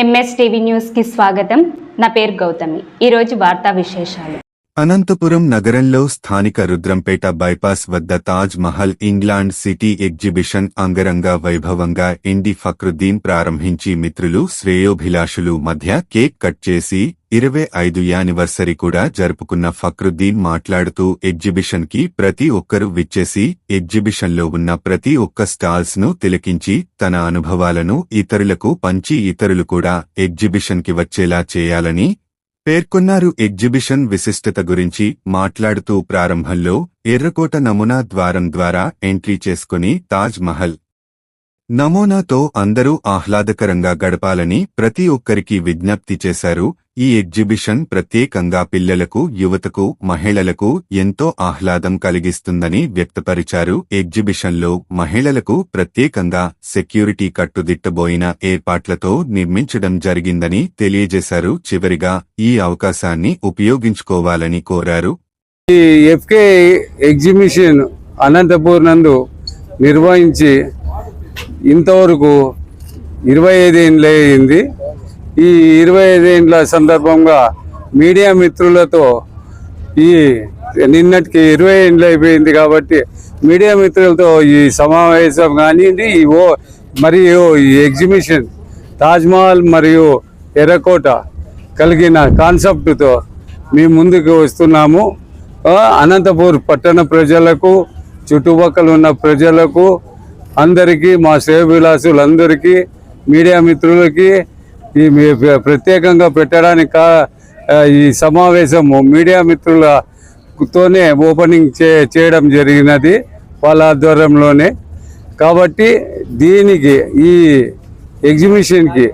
MS TV న్యూస్కి స్వాగతం. నా పేరు గౌతమి. ఈరోజు వార్తా విశేషాలు. అనంతపురం నగరంలో స్థానిక రుద్రంపేట బైపాస్ వద్ద Taj Mahal England city exhibition అంగరంగ వైభవంగా ఎండి ఫక్రుద్దీన్ ప్రారంభించి మిత్రులు శ్రేయోభిలాషులు మధ్య కేక్ కట్ చేసి ఇరవై ఐదు యానివర్సరీ కూడా జరుపుకున్న ఫక్రుద్దీన్ మాట్లాడుతూ ఎగ్జిబిషన్కి ప్రతి ఒక్కరూ విచ్చేసి ఎగ్జిబిషన్లో ఉన్న ప్రతి ఒక్క స్టాల్స్ను తిలకించి తన అనుభవాలను ఇతరులకు పంచి ఇతరులు కూడా ఎగ్జిబిషన్కి వచ్చేలా చేయాలని పేర్కొన్నారు ఎగ్జిబిషన్ విశిష్టత గురించి మాట్లాడుతూ ప్రారంభంలో ఎర్రకోట నమూనా ద్వారం ద్వారా ఎంట్రీ చేసుకుని తాజ్ మహల్. నమూనాతో అందరూ ఆహ్లాదకరంగా గడపాలని ప్రతి ఒక్కరికి విజ్ఞప్తి చేశారు. ఈ ఎగ్జిబిషన్ ప్రత్యేకంగా పిల్లలకు యువతకు మహిళలకు ఎంతో ఆహ్లాదం కలిగిస్తుందని వ్యక్తపరిచారు. ఎగ్జిబిషన్లో మహిళలకు ప్రత్యేకంగా సెక్యూరిటీ కట్టుదిట్టబోయిన ఏర్పాట్లతో నిర్మించడం జరిగిందని తెలియజేశారు. చివరిగా ఈ అవకాశాన్ని ఉపయోగించుకోవాలని కోరారు. ఈ ఎఫ్కే ఎగ్జిబిషన్ అనంతపూర్ నందు నిర్వహించి ఇంతవరకు ఇరవై ఐదు ఐదేళ్ళు అయింది ఈ ఇరవై ఐదేండ్ల సందర్భంగా మీడియా మిత్రులతో ఈ నిన్నటికి ఇరవై ఏళ్ళు అయిపోయింది కాబట్టి మీడియా మిత్రులతో ఈ సమావేశం కానివ్వండి ఓ మరియు ఈ ఎగ్జిబిషన్ తాజ్మహల్ మరియు ఎర్రకోట కలిగిన కాన్సెప్ట్తో మేము ముందుకు వస్తున్నాము. అనంతపూర్ పట్టణ ప్రజలకు చుట్టుపక్కల ఉన్న ప్రజలకు అందరికీ మా శ్రేయభిలాసులందరికీ మీడియా మిత్రులకి ఈ ప్రత్యేకంగా పెట్టడానికి ఈ సమావేశము మీడియా మిత్రులతోనే ఓపెనింగ్ చే చేయడం జరిగినది వాళ్ళ ఆధ్వర్యంలోనే. కాబట్టి దీనికి ఈ ఎగ్జిబిషన్కి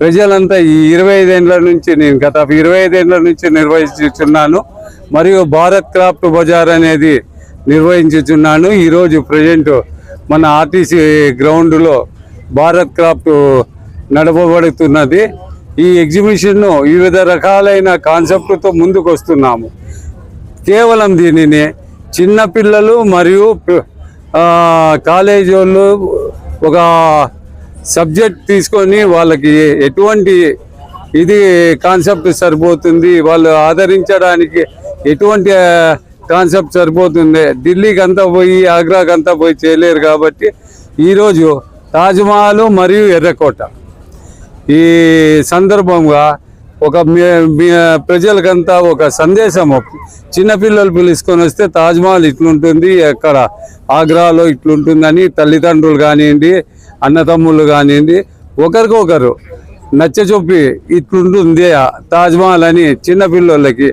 ప్రజలంతా ఈ ఇరవై ఐదేళ్ళ నుంచి నేను గత ఇరవై ఐదేళ్ళ నుంచి నిర్వహించుచున్నాను. మరియు భారత్ క్రాఫ్ట్ బజార్ అనేది నిర్వహించుచున్నాను. ఈరోజు ప్రజెంట్ మన ఆర్టీసీ గ్రౌండ్లో భారత్ క్రాఫ్ట్ నడపబడుతున్నది. ఈ ఎగ్జిబిషన్ను వివిధ రకాలైన కాన్సెప్ట్తో ముందుకు వస్తున్నాము కేవలం దీనిని చిన్నపిల్లలు మరియు కాలేజీ వాళ్ళు ఒక సబ్జెక్ట్ తీసుకొని వాళ్ళకి ఎటువంటి ఇది కాన్సెప్ట్ సరిపోతుంది వాళ్ళు ఆదరించడానికి ఎటువంటి కాన్సెప్ట్ సరిపోతుంది. ఢిల్లీకి అంతా పోయి ఆగ్రాకి అంతా పోయి చేయలేరు కాబట్టి ఈరోజు తాజ్మహల్ మరియు ఎర్రకోట. ఈ సందర్భంగా ఒక మీ- మీ ప్రజలకంతా ఒక సందేశం చిన్నపిల్లలు పిలుచుకొని వస్తే తాజ్మహల్ ఇట్లుంటుంది ఎక్కడ ఆగ్రాలో ఇట్లుంటుందని తల్లిదండ్రులు కానివ్వండి అన్నతమ్ముళ్ళు కానివ్వండి ఒకరికొకరు నచ్చచొప్పి ఇట్లుంటుంది తాజ్మహల్ అని చిన్నపిల్లలకి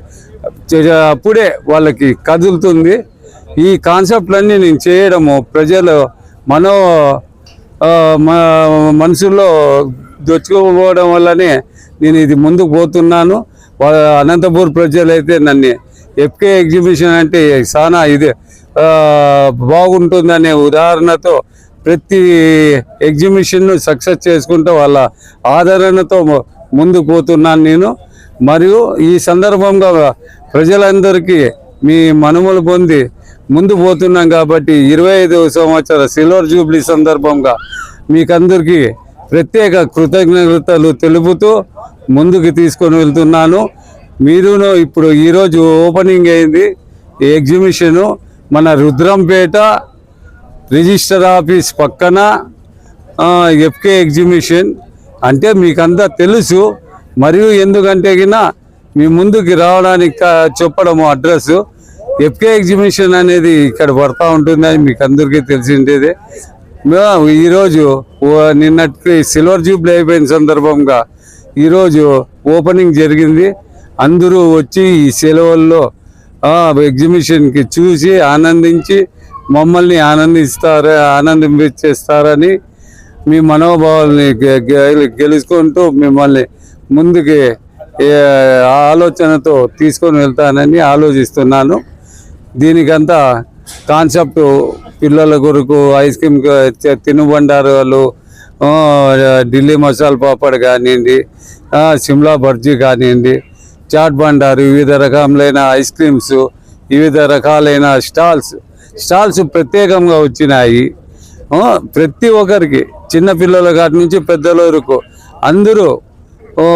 అప్పుడే వాళ్ళకి కదులుతుంది. ఈ కాన్సెప్ట్లన్నీ నేను చేయడము ప్రజలు మనో ఆ, మనసులో దొచ్చుకోపోవడం వల్లనే నేను ఇది ముందుకు పోతున్నాను. అనంతపూర్ ప్రజలైతే నన్ను ఎఫ్కే ఎగ్జిబిషన్ అంటే చాలా ఇది బాగుంటుందనే ఉదాహరణతో ప్రతి ఎగ్జిబిషన్ను సక్సెస్ చేసుకుంటూ వాళ్ళ ఆదరణతో ముందుకు పోతున్నాను నేను. మరియు ఈ సందర్భంగా ప్రజలందరికీ మీ మనుమలు పొంది ముందు పోతున్నాం కాబట్టి ఇరవై ఐదు సంవత్సర సిల్వర్ జూబ్లీ సందర్భంగా మీకందరికీ ప్రత్యేక కృతజ్ఞతలు తెలుపుతూ ముందుకు తీసుకొని వెళ్తున్నాను. మీరును ఇప్పుడు ఈరోజు ఓపెనింగ్ అయింది. ఎగ్జిబిషను మన రుద్రంపేట రిజిస్టర్ ఆఫీస్ పక్కన ఎఫ్కే ఎగ్జిబిషన్. అంటే మీకంతా తెలుసు. మరియు ఎందుకంటే గిన మీ ముందుకి రావడానికి చెప్పడము అడ్రస్ ఎఫ్కే ఎగ్జిబిషన్ అనేది ఇక్కడ పడతా ఉంటుంది అని మీకు అందరికీ తెలిసిండేదే మేము ఈరోజు నిన్నటి సిల్వర్ జూబ్లీ అయిపోయిన సందర్భంగా ఈరోజు ఓపెనింగ్ జరిగింది. అందరూ వచ్చి ఈ సెలవుల్లో ఎగ్జిబిషన్కి చూసి ఆనందించి మమ్మల్ని ఆనందిస్తారు ఆనందించేస్తారని మీ మనోభావాల్ని గె- గె- గెలుచుకుంటూ మిమ్మల్ని ముందుకి ఆలోచనతో తీసుకొని వెళ్తానని ఆలోచిస్తున్నాను. దీనికంతా కాన్సెప్ట్ పిల్లల కొరకు ఐస్ క్రీమ్ తినుబండారాలు ఢిల్లీ మసాలా పాపడ్ కానివ్వండి సిమ్లా బర్జీ కానివ్వండి చాట్ బండారు వివిధ రకములైన ఐస్ క్రీమ్స్ వివిధ రకాలైన స్టాల్స్ స్టాల్స్ ప్రత్యేకంగా వచ్చినాయి. ప్రతి ఒక్కరికి చిన్న పిల్లల కాటి నుంచి పెద్దల వరకు అందరూ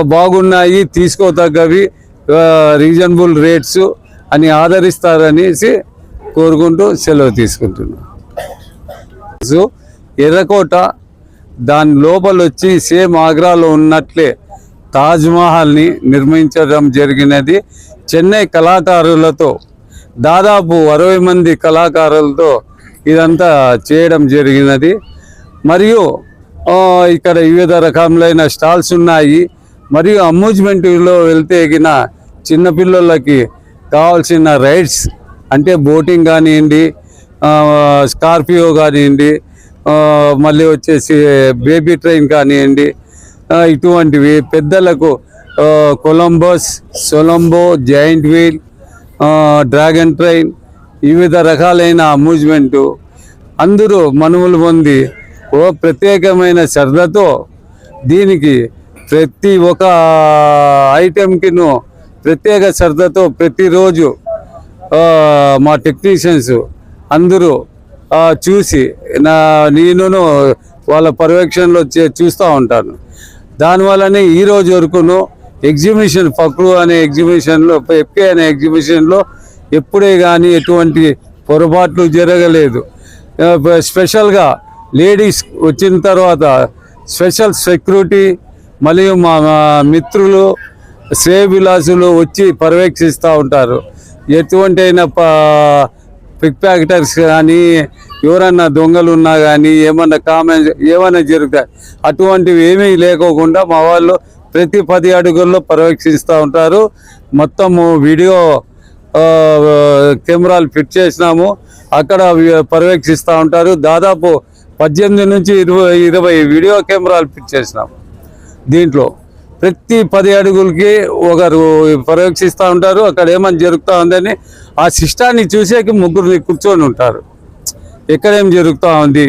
బాగున్నాయి తీసుకోతగ్గవి రీజనబుల్ రేట్స్ అని ఆదరిస్తారనేసి కోరుకుంటూ సెలవు తీసుకుంటున్నాను సో ఎర్రకోట దాని లోపల వచ్చి సేమ్ ఆగ్రాలో ఉన్నట్లే తాజ్మహల్ని నిర్మించడం జరిగినది. చెన్నై కళాకారులతో దాదాపు అరవై మంది కళాకారులతో ఇదంతా చేయడం జరిగినది. మరియు ఇక్కడ వివిధ రకములైన స్టాల్స్ ఉన్నాయి. మరియు అమ్యూజ్మెంట్లో వెళ్తే గిన చిన్నపిల్లలకి కావాల్సిన రైడ్స్ అంటే బోటింగ్ కానివ్వండి స్కార్పియో కానివ్వండి మళ్ళీ వచ్చేసి బేబీ ట్రైన్ కానివ్వండి ఇటువంటివి పెద్దలకు కొలంబస్ సొలంబో జాయింట్ వీల్ డ్రాగన్ ట్రైన్ వివిధ రకాలైన అమ్యూజ్మెంటు. అందరూ మనువులు పొంది ఓ ప్రత్యేకమైన శ్రద్ధతో దీనికి ప్రతి ఒక్క ఐటెంకిను ప్రత్యేక శ్రద్ధతో ప్రతిరోజు మా టెక్నీషియన్స్ అందరూ చూసి నా నేనును వాళ్ళ పర్యవేక్షణలో చే- చూస్తూ ఉంటాను. దానివల్లనే ఈ రోజు వరకును ఎగ్జిబిషన్ ఫక్రు అనే ఎగ్జిబిషన్లో ఎప్పే అనే ఎగ్జిబిషన్లో ఎప్పుడే కానీ ఎటువంటి పొరపాట్లు జరగలేదు. స్పెషల్గా లేడీస్ వచ్చిన తర్వాత స్పెషల్ సెక్యూరిటీ మరియు మా మా మిత్రులు శ్రేయభిలాసులు వచ్చి పర్యవేక్షిస్తూ ఉంటారు. ఎటువంటి అయినా పిక్ ప్యాకెటర్స్ కానీ ఎవరన్నా దొంగలు ఉన్నా కానీ ఏమన్నా కామెంట్స్ ఏమైనా జరుగుతాయి అటువంటివి ఏమీ లేకోకుండా మా వాళ్ళు ప్రతి పది అడుగుల్లో పర్యవేక్షిస్తూ ఉంటారు. మొత్తము వీడియో కెమెరాలు ఫిట్ చేసినాము. అక్కడ పర్యవేక్షిస్తూ ఉంటారు. దాదాపు పద్దెనిమిది నుంచి ఇరవై ఇరవై వీడియో కెమెరాలు ఫిట్ చేసినాము. దీంట్లో ప్రతి పది అడుగులకి ఒకరు పర్యవేక్షిస్తూ ఉంటారు. అక్కడ ఏమని జరుగుతూ ఉందని ఆ సిస్టాన్ని చూసేకి ముగ్గురిని కూర్చొని ఉంటారు. ఎక్కడేం జరుగుతూ ఉంది?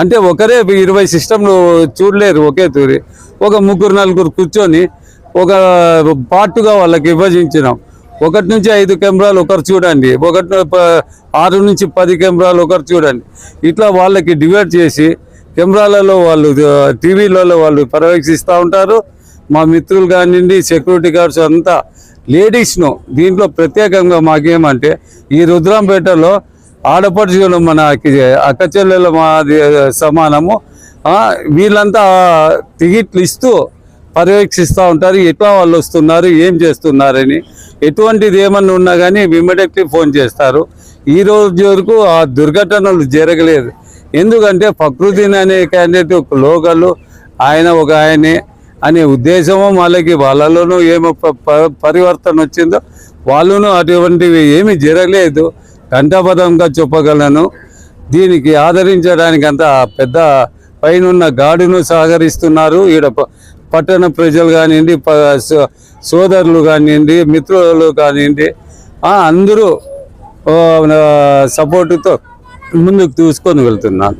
అంటే ఒకరే ఇరవై సిస్టంలు చూడలేరు ఒకే తూరి. ఒక ముగ్గురు నలుగురు కూర్చొని ఒక పార్టుగా వాళ్ళకి విభజించినాం. ఒకటి నుంచి ఐదు కెమెరాలు ఒకరు చూడండి. ఒకటి ఆరు నుంచి పది కెమెరాలు ఒకరు చూడండి. ఇట్లా వాళ్ళకి డివైడ్ చేసి కెమెరాలలో వాళ్ళు టీవీలలో వాళ్ళు పర్యవేక్షిస్తూ ఉంటారు. మా మిత్రులు కానివ్వండి సెక్యూరిటీ గార్డ్స్ అంతా లేడీస్ను దీంట్లో ప్రత్యేకంగా మాకేమంటే ఈ రుద్రంపేటలో ఆడపడుచులు మనకి అక్క చెల్లెల మాది సమానము. వీళ్ళంతా టికెట్లు ఇస్తూ పర్యవేక్షిస్తూ ఉంటారు. ఎట్లా వాళ్ళు వస్తున్నారు ఏం చేస్తున్నారని. ఎటువంటిది ఏమన్నా ఉన్నా కానీ ఇమ్మీడియట్లీ ఫోన్ చేస్తారు. ఈ రోజు వరకు ఆ దుర్ఘటనలు జరగలేదు. ఎందుకంటే ఫక్రుద్దీన్ అనే క్యాండిడేట్ ఒక లోకల్ ఆయన ఒక ఆయనే. అనే ఉద్దేశము వాళ్ళకి వాళ్ళలోనూ ఏమో ప- ప- పరివర్తన వచ్చిందో వాళ్ళను అటువంటివి ఏమీ జరగలేదు. కంఠపదంగా చెప్పగలను దీనికి ఆదరించడానికి అంత పెద్ద పైనున్న గాడును సహకరిస్తున్నారు ఈడ ప- పట్టణ ప్రజలు కానివ్వండి సోదరులు కానివ్వండి మిత్రులు కానివ్వండి అందరూ సపోర్టుతో ముందుకు తీసుకొని వెళ్తున్నాను